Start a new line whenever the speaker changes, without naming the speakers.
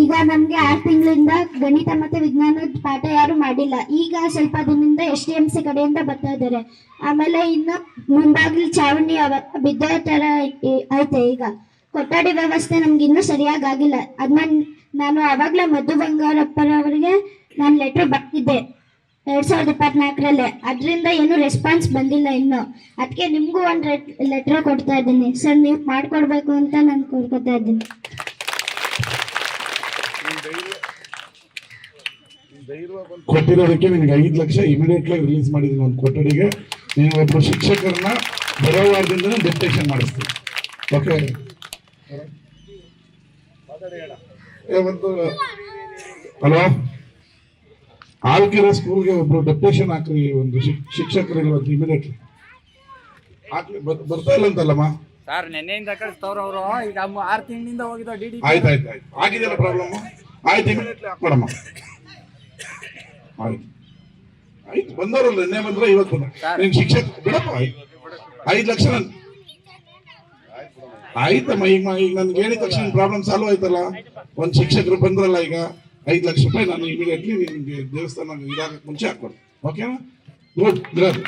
ಈಗ ನಮ್ಗೆ ಆರ್ ತಿಂಗಳಿಂದ ಗಣಿತ ಮತ್ತೆ ವಿಜ್ಞಾನದ ಪಾಠ ಯಾರು ಮಾಡಿಲ್ಲ. ಈಗ ಸ್ವಲ್ಪ ದಿನದಿಂದ ಎಸ್ ಡಿ ಎಂ ಸಿ ಕಡೆಯಿಂದ ಬರ್ತಾ ಇದ್ದಾರೆ. ಆಮೇಲೆ ಇನ್ನು ಮುಂಬಾಗಿ ಚಾವಣಿ ಬಿದ್ದೋ ತರ ಐತೆ ಈಗ. ಕೊಠಡಿ ವ್ಯವಸ್ಥೆ ನಮ್ಗೆ ಇನ್ನೂ ಸರಿಯಾಗಿ ಆಗಿಲ್ಲ. ಅದನ್ನ ನಾನು ಅವಾಗ್ಲೇ ಮಧು ಬಂಗಾರಪ್ಪರವರಿಗೆ ನಾನು ಲೆಟರ್ ಬರ್ತಿದ್ದೆ ಎರಡ್ ಸಾವಿರದ ಇಪ್ಪತ್ನಾಲ್ಕರಲ್ಲೇ. ಅದರಿಂದ ಏನು ರೆಸ್ಪಾನ್ಸ್ ಬಂದಿಲ್ಲ ಇನ್ನು. ಅದಕ್ಕೆ ನಿಮಗೂ ಒಂದು ಲೆಟರ್ ಕೊಡ್ತಾ ಇದ್ದೀನಿ. ಸರ್, ನೀವು ಮಾಡ್ಕೊಡ್ಬೇಕು ಅಂತ ನಾನು ಕೊಡ್ಕೊತಾ ಇದ್ದೀನಿ.
ಕೊಟ್ಟಿರೋದಕ್ಕೆ ನಿನಗೆ ಐದು ಲಕ್ಷ ಇಮಿಡಿಯೇಟ್ಲಿ ರಿಲೀಸ್ ಮಾಡಿದ್ದೀನಿ ಒಂದು ಕೊಠಡಿಗೆ. ನೀನು ಒಬ್ಬ ಶಿಕ್ಷಕರನ್ನ ಬರೋವಾರದಿಂದ ಡೆಪ್ಟೇಷನ್ ಮಾಡಿಸ್ತೀನಿ ಓಕೆ ಏ, ಒಂದು ಹಲೋ ಆಲ್ಕೆರೆ ಸ್ಕೂಲ್ಗೆ ಒಬ್ರು ಡೆಪ್ಟೇಷನ್ ಹಾಕ್ರಿ ಒಂದು ಶಿಕ್- ಶಿಕ್ಷಕರಿಗೆ ಒಂದು ಇಮಿಡಿಯೇಟ್ಲಿ ಹಾಕ್ಲಿ ಬರ್- ಬರ್ತಾ ಇಲ್ಲ ಅಂತಲ್ಲಮ್ಮ?
ಸರ್ ನೆನ್ನೆಯಿಂದ ಕಳಿಸ್ತವ್ರ ಅವರು. ಈಗ ಆರು ತಿಂಗಳಿಂದ ಹೋಗಿದ್ದು ಡಿ ಡಿ
ಆಯ್ತು ಆಯ್ತು ಆಯ್ತು. ಆಗಿದೆಯಲ್ಲ ಪ್ರಾಬ್ಲಮ್ ಆಯ್ತು ಇಮಿಡಿಯೇಟ್ಲಿ ಆಯ್ತು. ಆಯ್ತು ಬಂದವರಲ್ಲ ನಿನ್ನೆ ಬಂದ್ರೆ ಇವತ್ತು ಬಂದ. ನೀನ್ ಶಿಕ್ಷಕ ಬಿಡಪ್ಪ ಆಯ್ತು. ಐದು ಲಕ್ಷ ನನ್ ಆಯ್ತಮ್ಮ ಈಗ ಈಗ ನನ್ಗೆ ಹೇಳಿದ ತಕ್ಷಣ ಪ್ರಾಬ್ಲಮ್ ಸಾಲ್ವ್ ಆಯ್ತಲ್ಲ? ಒಂದ್ ಶಿಕ್ಷಕರು ಬಂದ್ರಲ್ಲ ಈಗ ಐದು ಲಕ್ಷ ರೂಪಾಯಿ ನಾನು ಇಮಿಡಿಯೇಟ್ಲಿ ನಿಮ್ಗೆ ದೇವಸ್ಥಾನ ಇದಾಗಕ್ಕೆ ಮುಂಚೆ ಹಾಕ್ಕೊಡ್ತೀನಿ. ಓಕೆನಾ ಗುಡ್ ಗುಡ್